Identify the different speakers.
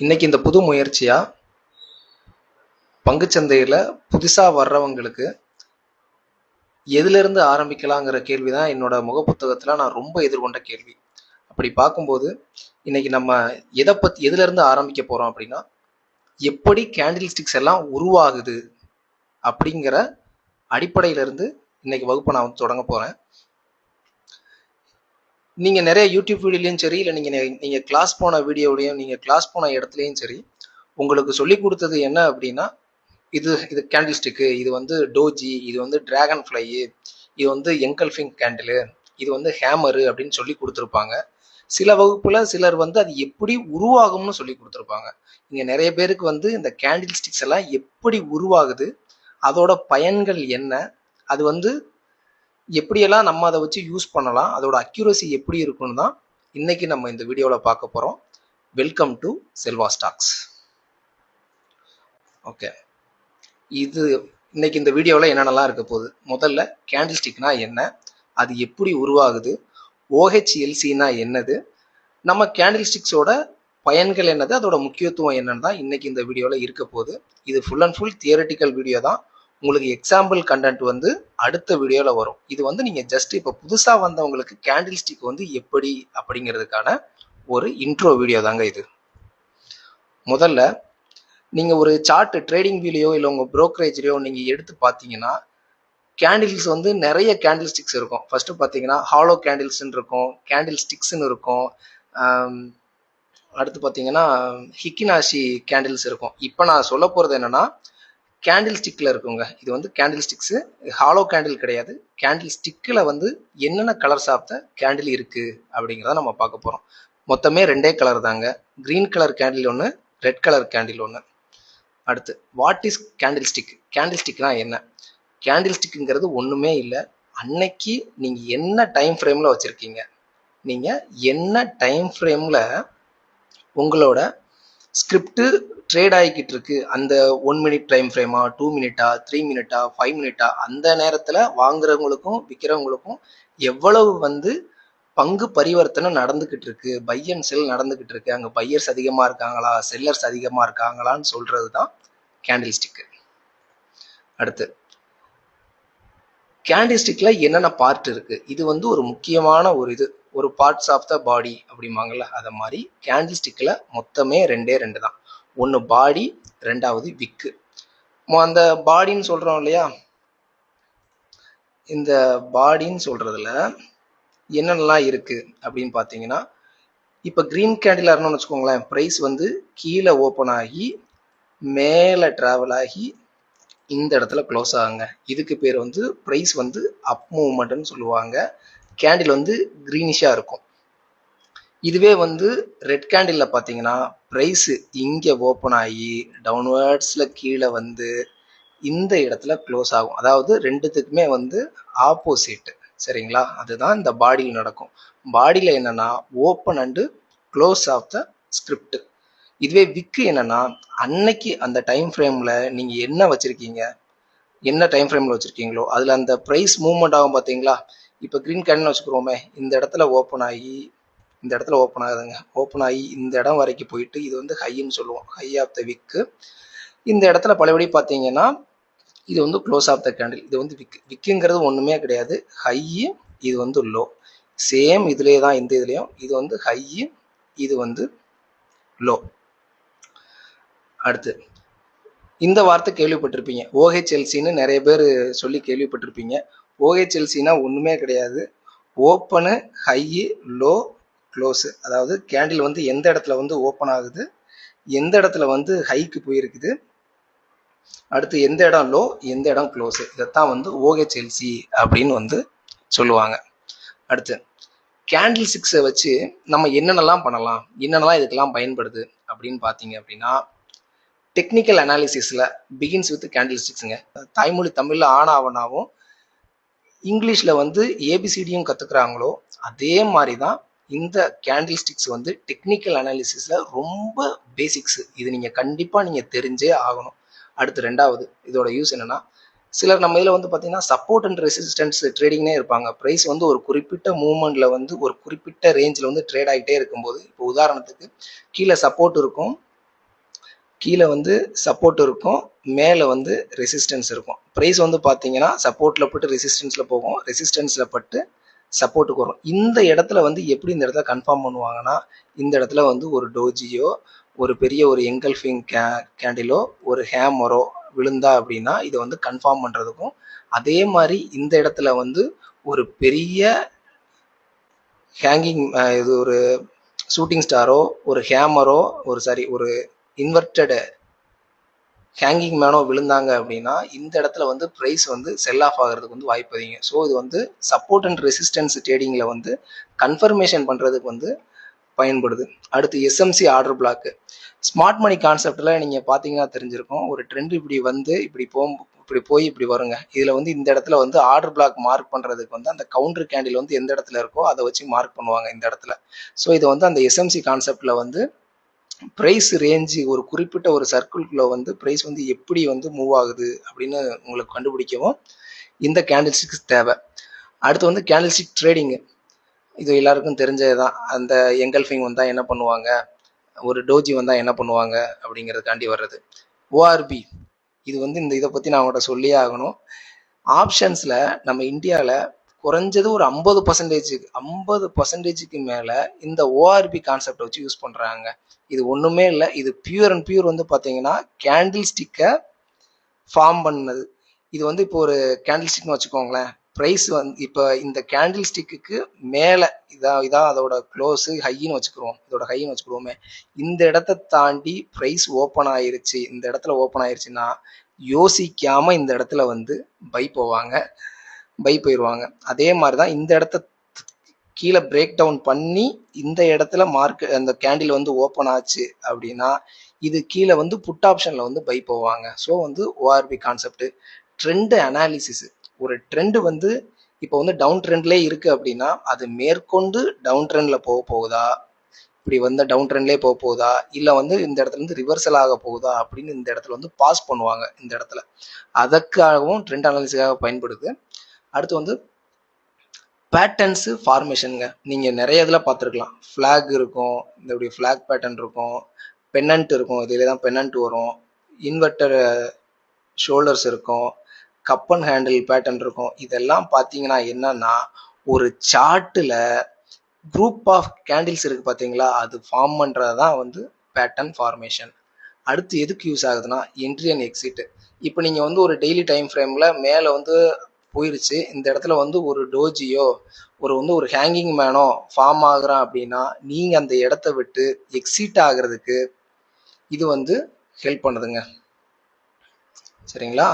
Speaker 1: இன்னைக்கு இந்த புது முயற்சியா? பங்குச்சந்தையில் புதுசாக வர்றவங்களுக்கு எதிலிருந்து ஆரம்பிக்கலாங்கிற கேள்வி தான் என்னோட முகப்புத்தகத்தில் நான் ரொம்ப எதிர்கொண்ட கேள்வி. அப்படி பார்க்கும்போது இன்னைக்கு நம்ம எதை பற்றி எதிலிருந்து ஆரம்பிக்க போகிறோம் அப்படின்னா எப்படி கேண்டில் ஸ்டிக்ஸ் எல்லாம் உருவாகுது அப்படிங்கிற அடிப்படையிலிருந்து இன்னைக்கு வகுப்பை நான் தொடங்க போகிறேன் நீங்கள் நிறைய யூடியூப் வீடியோலையும் சரி இல்லை நீங்கள் நீங்கள் கிளாஸ் போன வீடியோலையும் நீங்கள் கிளாஸ் போன இடத்துலையும் சரி உங்களுக்கு சொல்லி கொடுத்தது என்ன அப்படின்னா இது இது கேண்டில் ஸ்டிக்கு இது வந்து டோஜி இது வந்து டிராகன் ஃப்ளை இது வந்து எங்கல்ஃபிங் கேண்டிலு இது வந்து ஹேமரு அப்படின்னு சொல்லி கொடுத்துருப்பாங்க. சில வகுப்புல சிலர் வந்து அது எப்படி உருவாகும்னு சொல்லி கொடுத்துருப்பாங்க. இங்க நிறைய பேருக்கு வந்து இந்த கேண்டில் ஸ்டிக்ஸ் எல்லாம் எப்படி உருவாகுது அதோட பயன்கள் என்ன அது வந்து எப்படியெல்லாம் நம்ம அதை வச்சு யூஸ் பண்ணலாம் அதோட அக்யூரசி எப்படி இருக்குன்னு தான் இன்னைக்கு நம்ம இந்த வீடியோவில் பார்க்க போகிறோம் welcome to Selva stocks okay இது இன்னைக்கு இந்த வீடியோவில் என்னென்னலாம் இருக்க போகுது? முதல்ல கேண்டில் ஸ்டிக்னா என்ன? அது எப்படி உருவாகுது? ஓஹெச்எல்சினா என்னது? நம்ம கேண்டில் ஸ்டிக்ஸோட பயன்கள் என்னது? அதோட முக்கியத்துவம் என்னன்னு தான் இன்னைக்கு இந்த வீடியோவில் இருக்க போகுது. இது full and full theoretical video தான். உங்களுக்கு எக்ஸாம்பிள் கண்டென்ட் வந்து அடுத்த வீடியோவில் வரும். இது வந்து நீங்கள் ஜஸ்ட் இப்போ புதுசாக வந்தவங்களுக்கு கேண்டில் ஸ்டிக் வந்து எப்படி அப்படிங்கிறதுக்கான ஒரு இன்ட்ரோ வீடியோ தாங்க இது. முதல்ல நீங்கள் ஒரு சார்ட் ட்ரேடிங் வீலையோ இல்லை உங்கள் ப்ரோக்கரேஜ்லையோ நீங்கள் எடுத்து பார்த்தீங்கன்னா கேண்டில்ஸ் வந்து நிறைய கேண்டில் ஸ்டிக்ஸ் இருக்கும். ஃபஸ்ட்டு பார்த்தீங்கன்னா ஹாலோ கேண்டில்ஸ்ன்னு இருக்கும் கேண்டில் ஸ்டிக்ஸ்ன்னு இருக்கும் அடுத்து பார்த்தீங்கன்னா ஹிக்கினாஷி கேண்டில்ஸ் இருக்கும். இப்போ நான் சொல்ல போகிறது என்னென்னா கேண்டில் ஸ்டிக்கில் இருக்குங்க. இது வந்து கேண்டில் ஸ்டிக்ஸு ஹாலோ கேண்டில் கிடையாது. கேண்டில் ஸ்டிக்கில் வந்து என்னென்ன கலர்ஸ் ஆஃப் த கேண்டில் இருக்குது அப்படிங்கிறத நம்ம பார்க்க போகிறோம் மொத்தமே ரெண்டே கலர் தாங்க. க்ரீன் கலர் கேண்டில் ஒன்று ரெட் கலர் கேண்டில் ஒன்று அடுத்து what is candle stick candle ஸ்டிக்னா என்ன? கேண்டில் ஸ்டிக்குங்கிறது ஒன்றுமே இல்லை. அன்னைக்கு நீங்கள் என்ன டைம் ஃப்ரேமில் வச்சுருக்கீங்க? நீங்கள் என்ன டைம் ஃப்ரேமில் உங்களோட ஸ்கிரிப்ட்டு ட்ரேட் ஆகிக்கிட்டு இருக்கு அந்த ஒன் மினிட் டைம் ஃப்ரேமா டூ மினிட்டா த்ரீ மினிட்டா ஃபைவ் மினிட்டா அந்த நேரத்தில் வாங்குறவங்களுக்கும் விற்கிறவங்களுக்கும் எவ்வளவு வந்து பங்கு பரிவர்த்தனை நடந்துக்கிட்டு இருக்கு பை அண்ட் செல் நடந்துக்கிட்டு இருக்கு அங்கே பையர்ஸ் அதிகமாக இருக்காங்களா செல்லர்ஸ் அதிகமாக இருக்காங்களான்னு சொல்றது தான் கேண்டில் ஸ்டிக்கு அடுத்து கேண்டி ஸ்டிக்ல என்னென்ன பார்ட் இருக்கு? இது வந்து ஒரு முக்கியமான ஒரு இது. ஒரு பார்ட்ஸ் ஆஃப் த பாடி அப்படிம்பாங்கல்ல அதை மாதிரி கேண்டில் ஸ்டிக்கில் மொத்தமே ரெண்டே ரெண்டு தான். ஒன்று பாடி ரெண்டாவது விக்கு அந்த பாடின்னு சொல்றோம் இல்லையா? இந்த பாடின்னு சொல்றதுல என்னென்னலாம் இருக்கு அப்படின்னு பார்த்தீங்கன்னா இப்போ க்ரீன் கேண்டில் இருந்தோம்னு வச்சுக்கோங்களேன் ப்ரைஸ் வந்து கீழே ஓப்பன் ஆகி மேலே ட்ராவல் ஆகி இந்த இடத்துல க்ளோஸ் ஆகுங்க. இதுக்கு பேர் வந்து ப்ரைஸ் வந்து அப் மூவ்மெண்ட்னு சொல்லுவாங்க. கேண்டில் வந்து க்ரீனிஷாக இருக்கும். இதுவே வந்து ரெட் கேண்டிலில் பார்த்தீங்கன்னா ப்ரைஸு இங்கே ஓப்பன் ஆகி டவுன்வேர்ட்ஸில் கீழே வந்து இந்த இடத்துல க்ளோஸ் ஆகும். அதாவது ரெண்டுத்துக்குமே வந்து ஆப்போசிட் சரிங்களா? அதுதான் இந்த பாடியில் நடக்கும். பாடியில் என்னென்னா open and close of the script இதுவே விக்கு என்னன்னா அன்னைக்கு அந்த டைம் ஃப்ரேமில் நீங்கள் என்ன வச்சுருக்கீங்க? என்ன டைம் ஃப்ரேமில் வச்சுருக்கீங்களோ அதில் அந்த ப்ரைஸ் மூவ்மெண்ட் ஆகும் பார்த்தீங்களா இப்போ க்ரீன் கேன் வச்சுக்கிறோமே இந்த இடத்துல ஓப்பன் ஆகி இந்த இடத்துல ஓப்பன் ஆகுதுங்க. ஓப்பன் ஆகி இந்த இடம் வரைக்கும் போயிட்டு இது வந்து ஹைன்னு சொல்லுவோம். ஹை ஆஃப் த விக்கு இந்த இடத்துல பழையபடி பார்த்தீங்கன்னா இது வந்து க்ளோஸ் ஆஃப் த கேண்டில் இது வந்து விக்கு விக்குங்கிறது ஒன்றுமே கிடையாது. ஹையு இது வந்து லோ சேம் இதுலேயே தான் இந்த இதுலேயும் இது வந்து ஹையு இது வந்து லோ அடுத்து. இந்த வார்த்தை கேள்விப்பட்டிருப்பீங்க. ஓஹெச்எல்சின்னு நிறைய பேர் சொல்லி கேள்விப்பட்டிருப்பீங்க. ஓஹெச்எல்சினா ஒன்றுமே கிடையாது. Open high low close. அதாவது கேண்டில் வந்து எந்த இடத்துல வந்து ஓப்பன் ஆகுது எந்த இடத்துல வந்து ஹைக்கு போயிருக்குது அடுத்து எந்த இடம் லோ எந்த இடம் க்ளோஸு. இதைத்தான் வந்து ஓஹெச்எல்சி அப்படின்னு வந்து சொல்லுவாங்க. அடுத்து கேண்டில் சிக்ஸை வச்சு நம்ம என்னென்னலாம் பண்ணலாம் என்னென்னலாம் இதுக்கெல்லாம் பயன்படுது அப்படின்னு பார்த்தீங்க அப்படின்னா டெக்னிக்கல் அனாலிசிஸில் பிகின்ஸ் வித் கேண்டில் ஸ்டிக்ஸுங்க தாய்மொழி தமிழில் ஆன் ஆனாவனாவும் இங்கிலீஷில் வந்து ஏபிசிடியும் கற்றுக்குறாங்களோ அதே மாதிரி தான் இந்த கேண்டில் ஸ்டிக்ஸ் வந்து டெக்னிக்கல் அனாலிசிஸில் ரொம்ப பேசிக்ஸு இது நீங்கள் கண்டிப்பாக நீங்கள் தெரிஞ்சே ஆகணும். அடுத்து ரெண்டாவது இதோட யூஸ் என்னென்னா சிலர் நம்ம இதில் வந்து பார்த்தீங்கன்னா சப்போர்ட் அண்ட் ரெசிஸ்டன்ஸ் ட்ரேடிங்னே இருப்பாங்க. ப்ரைஸ் வந்து ஒரு குறிப்பிட்ட மூமெண்ட்டில் வந்து ஒரு குறிப்பிட்ட ரேஞ்சில் வந்து ட்ரேட் ஆகிட்டே இருக்கும்போது இப்போ உதாரணத்துக்கு கீழே சப்போர்ட் இருக்கும் கீழே வந்து சப்போர்ட் இருக்கும் மேலே வந்து ரெசிஸ்டன்ஸ் இருக்கும். ப்ரைஸ் வந்து பார்த்தீங்கன்னா சப்போர்ட்டில் பட்டு ரெசிஸ்டன்ஸில் போகும். ரெசிஸ்டன்ஸில் பட்டு சப்போர்ட்டுக்கு வரும். இந்த இடத்துல வந்து எப்படி இந்த இடத்துல கன்ஃபார்ம் பண்ணுவாங்கன்னா இந்த இடத்துல வந்து ஒரு டோஜியோ ஒரு பெரிய ஒரு எங்கல்ஃபிங் கே கேண்டிலோ ஒரு ஹேமரோ விழுந்தா அப்படின்னா இதை வந்து கன்ஃபார்ம் பண்ணுறதுக்கும் அதே மாதிரி இந்த இடத்துல வந்து ஒரு பெரிய ஹேங்கிங் இது ஒரு ஷூட்டிங் ஸ்டாரோ ஒரு ஹேமரோ ஒரு சாரி ஒரு இன்வெர்டடு ஹேங்கிங் மேனோ விழுந்தாங்க அப்படின்னா இந்த இடத்துல வந்து ப்ரைஸ் வந்து செல் ஆஃப் ஆகிறதுக்கு வந்து வாய்ப்பு அதிகம். ஸோ இது வந்து சப்போர்ட் அண்ட் ரெசிஸ்டன்ஸ் ட்ரேடிங்கில் வந்து கன்ஃபர்மேஷன் பண்ணுறதுக்கு வந்து பயன்படுது. அடுத்து SMC order block smart money கான்செப்டில் நீங்கள் பார்த்தீங்கன்னா தெரிஞ்சிருக்கும். ஒரு ட்ரெண்ட் இப்படி வந்து இப்படி போ இப்படி போய் இப்படி வருங்க. இதில் வந்து இந்த இடத்துல வந்து ஆர்டர் பிளாக் மார்க் பண்ணுறதுக்கு வந்து அந்த கவுண்டர் கேண்டில் வந்து எந்த இடத்துல இருக்கோ அதை வச்சு மார்க் பண்ணுவாங்க இந்த இடத்துல. ஸோ இது வந்து அந்த எஸ்எம்சி கான்செப்டில் வந்து ப்ரைஸ் ரேஞ்சு ஒரு குறிப்பிட்ட ஒரு சர்க்கிள்குள்ளே வந்து ப்ரைஸ் வந்து எப்படி வந்து மூவ் ஆகுது அப்படின்னு உங்களுக்கு கண்டுபிடிக்கவும் இந்த கேண்டில்ஸ்டிக்ஸ் தேவை. அடுத்து வந்து கேண்டில்ஸ்டிக் ட்ரேடிங்கு இது எல்லாருக்கும் தெரிஞ்சது தான் அந்த எங்கல்ஃபிங் வந்தால் என்ன பண்ணுவாங்க? ஒரு டோஜி வந்தால் என்ன பண்ணுவாங்க? அப்படிங்கிறதுக்காண்டி வர்றது. ஓஆர்பி இது வந்து இந்த இதை பற்றி நான் உங்கள்கிட்ட சொல்லியே ஆகணும். ஆப்ஷன்ஸில் நம்ம இந்தியாவில் குறைஞ்சது ஒரு ஐம்பது பர்சன்டேஜுக்கு ஐம்பது பர்சன்டேஜுக்கு மேலே இந்த ஓஆர்பி கான்செப்டை வச்சு யூஸ் பண்ணுறாங்க இது ஒன்றுமே இல்லை. இது பியூர் அண்ட் பியூர் வந்து பார்த்தீங்கன்னா கேண்டில் ஸ்டிக்கை ஃபார்ம் பண்ணது. இது வந்து இப்போ ஒரு கேண்டில் ஸ்டிக்னு வச்சுக்கோங்களேன். ப்ரைஸ் வந்து இப்போ இந்த கேண்டில் ஸ்டிக்குக்கு மேலே இதான் இதான் அதோட க்ளோஸு ஹைன்னு வச்சுக்கிறோம் இதோட ஹைன்னு வச்சுக்கிடுவோமே இந்த இடத்த தாண்டி ப்ரைஸ் ஓப்பன் ஆயிருச்சு. இந்த இடத்துல ஓப்பன் ஆயிருச்சுன்னா யோசிக்காமல் இந்த இடத்துல வந்து பை போவாங்க. பை போயிடுவாங்க அதே மாதிரி தான் இந்த இடத்த கீழே பிரேக் டவுன் பண்ணி இந்த இடத்துல மார்க் அந்த கேண்டில் வந்து ஓப்பன் ஆச்சு அப்படின்னா இது கீழே வந்து புட் ஆப்ஷனில் வந்து பை போவாங்க. ஸோ வந்து ஓஆர்பி கான்செப்ட் ட்ரெண்டு அனாலிசிஸ் ஒரு ட்ரெண்டு வந்து இப்போ வந்து டவுன் ட்ரெண்ட்லேயே இருக்குது அப்படின்னா அது மேற்கொண்டு டவுன் ட்ரெண்டில் போக போகுதா? இப்படி வந்து டவுன் ட்ரெண்ட்லேயே போக போகுதா? இல்லை வந்து இந்த இடத்துல இருந்து ரிவர்சல் ஆக போகுதா? அப்படின்னு இந்த இடத்துல வந்து பாஸ் பண்ணுவாங்க இந்த இடத்துல. அதற்காகவும் ட்ரெண்ட் அனாலிசிக்காக பயன்படுது. அடுத்து வந்து பேட்டர்ன்ஸு ஃபார்மேஷனுங்க நீங்கள் நிறைய இதில் பார்த்துருக்கலாம். ஃப்ளாக் இருக்கும் இந்த இப்படி ஃப்ளாக் பேட்டர்ன் இருக்கும் பென்னண்ட் இருக்கும் இதில் தான் பென்னண்ட் வரும். இன்வெர்டர் ஷோல்டர்ஸ் இருக்கும் கப் அண்ட் ஹேண்டில் பேட்டர்ன் இருக்கும். இதெல்லாம் பார்த்தீங்கன்னா என்னன்னா ஒரு சார்ட்டில் குரூப் ஆஃப் கேண்டில்ஸ் இருக்குது பார்த்தீங்களா? அது ஃபார்ம் பண்ணுறது தான் வந்து பேட்டர்ன் ஃபார்மேஷன் அடுத்து எதுக்கு யூஸ் ஆகுதுன்னா என்ட்ரி அண்ட் எக்ஸிட் இப்போ நீங்கள் வந்து ஒரு டெய்லி டைம் ஃப்ரேமில் மேலே வந்து போயிருச்சு. இந்த இடத்துல வந்து ஒரு டோஜியோ ஒரு வந்து ஒரு ஹேங்கிங் மேனோ ஃபார்ம் ஆகுறான் அப்படின்னா நீங்கள் அந்த இடத்த விட்டு எக்ஸிட் ஆகிறதுக்கு இது வந்து ஹெல்ப் பண்ணுதுங்க. சரிங்களா?